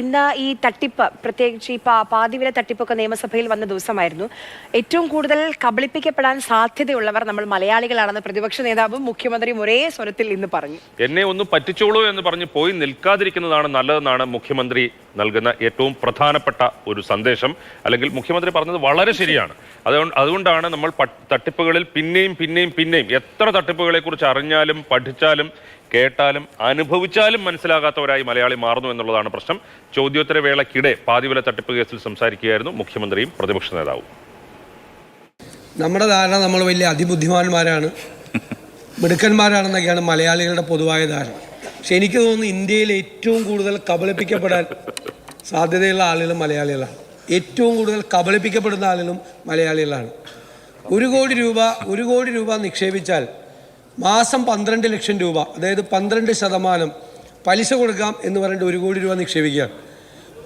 ഇന്ന് ഈ തട്ടിപ്പ് പ്രത്യേകിച്ച് ഈ പാതിവില തട്ടിപ്പൊക്കെ നിയമസഭയിൽ വന്ന ദിവസമായിരുന്നു. ഏറ്റവും കൂടുതൽ കബളിപ്പിക്കപ്പെടാൻ സാധ്യതയുള്ളവർ നമ്മൾ മലയാളികളാണെന്ന് പ്രതിപക്ഷ നേതാവും മുഖ്യമന്ത്രിയും ഒരേ സ്വരത്തിൽ ഇന്ന് പറഞ്ഞു. എന്നെ ഒന്ന് പറ്റിച്ചോളൂ എന്ന് പറഞ്ഞ് പോയി നിൽക്കാതിരിക്കുന്നതാണ് നല്ലതെന്നാണ് മുഖ്യമന്ത്രി നൽകുന്ന ഏറ്റവും പ്രധാനപ്പെട്ട ഒരു സന്ദേശം. അല്ലെങ്കിൽ മുഖ്യമന്ത്രി പറഞ്ഞത് വളരെ ശരിയാണ്. അതുകൊണ്ട് അതുകൊണ്ടാണ് നമ്മൾ തട്ടിപ്പുകളിൽ പിന്നെയും പിന്നെയും പിന്നെയും എത്ര തട്ടിപ്പുകളെ കുറിച്ച് അറിഞ്ഞാലും പഠിച്ചാലും കേട്ടാലും അനുഭവിച്ചാലും മനസ്സിലാകാത്തവരായി മലയാളി മാറുന്നു എന്നുള്ളതാണ് പ്രശ്നം. ചോദ്യോത്തര വേളയ്ക്കിടെ പാതിവില തട്ടിപ്പ് കേസിൽ സംസാരിക്കുകയായിരുന്നു മുഖ്യമന്ത്രിയും പ്രതിപക്ഷ നേതാവും. നമ്മുടെ ധാരണ നമ്മൾ വലിയ അതിബുദ്ധിമാന്മാരാണ്. മിടുക്കന്മാരാണെന്നൊക്കെയാണ് മലയാളികളുടെ പൊതുവായ ധാരണ. പക്ഷെ എനിക്ക് തോന്നുന്നു ഇന്ത്യയിൽ ഏറ്റവും കൂടുതൽ കബളിപ്പിക്കപ്പെടാൻ സാധ്യതയുള്ള ആളുകൾ മലയാളികളാണ്. ഏറ്റവും കൂടുതൽ കബളിപ്പിക്കപ്പെടുന്ന ആളുകളും മലയാളികളാണ്. ഒരു കോടി രൂപ ഒരു കോടി രൂപ നിക്ഷേപിച്ചാൽ മാസം പന്ത്രണ്ട് ലക്ഷം രൂപ അതായത് പന്ത്രണ്ട് ശതമാനം പലിശ കൊടുക്കാം എന്ന് പറഞ്ഞിട്ട് ഒരു കോടി രൂപ നിക്ഷേപിക്കുകയാണ്.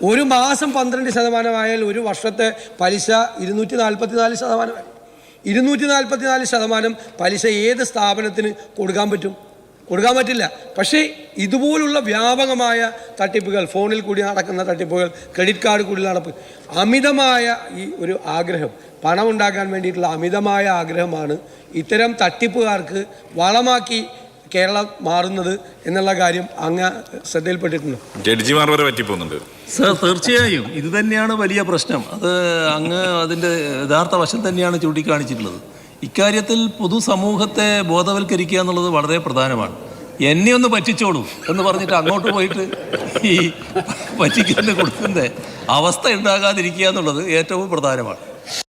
ഒരു മാസം പന്ത്രണ്ട് ശതമാനമായാൽ ഒരു വർഷത്തെ പലിശ ഇരുന്നൂറ്റി നാൽപ്പത്തി നാല് ശതമാനമായി. ഇരുന്നൂറ്റി നാൽപ്പത്തി നാല് ശതമാനം പലിശ ഏത് സ്ഥാപനത്തിന് കൊടുക്കാൻ പറ്റും? കൊടുക്കാൻ പറ്റില്ല. പക്ഷേ ഇതുപോലുള്ള വ്യാപകമായ തട്ടിപ്പുകൾ ഫോണിൽ കൂടി നടക്കുന്ന തട്ടിപ്പുകൾ ക്രെഡിറ്റ് കാർഡ് കൂടി നടപ്പ് അമിതമായ ഈ ഒരു ആഗ്രഹം പണം ഉണ്ടാക്കാൻ വേണ്ടിയിട്ടുള്ള അമിതമായ ആഗ്രഹമാണ് ഇത്തരം തട്ടിപ്പുകാർക്ക് വളമാക്കി കേരളം മാറുന്നത് എന്നുള്ള കാര്യം അങ്ങ് ശ്രദ്ധയിൽപ്പെട്ടിട്ടുണ്ട്. ജഡ്ജിമാർ വരെ പറ്റിപ്പോകുന്നുണ്ട്. സർ തീർച്ചയായും. ഇത് തന്നെയാണ് വലിയ പ്രശ്നം. അത് അങ്ങ് അതിന്റെ യഥാർത്ഥ വശം തന്നെയാണ് ചൂണ്ടിക്കാണിച്ചിട്ടുള്ളത്. ഇക്കാര്യത്തിൽ പൊതുസമൂഹത്തെ ബോധവൽക്കരിക്കുക എന്നുള്ളത് വളരെ പ്രധാനമാണ്. എന്നെ ഒന്ന് പറ്റിച്ചോളൂ എന്ന് പറഞ്ഞിട്ട് അങ്ങോട്ട് പോയിട്ട് ഈ പറ്റിക്കുന്ന കൊടുക്കുന്ന. അവസ്ഥ ഉണ്ടാകാതിരിക്കുക എന്നുള്ളത് ഏറ്റവും പ്രധാനമാണ്.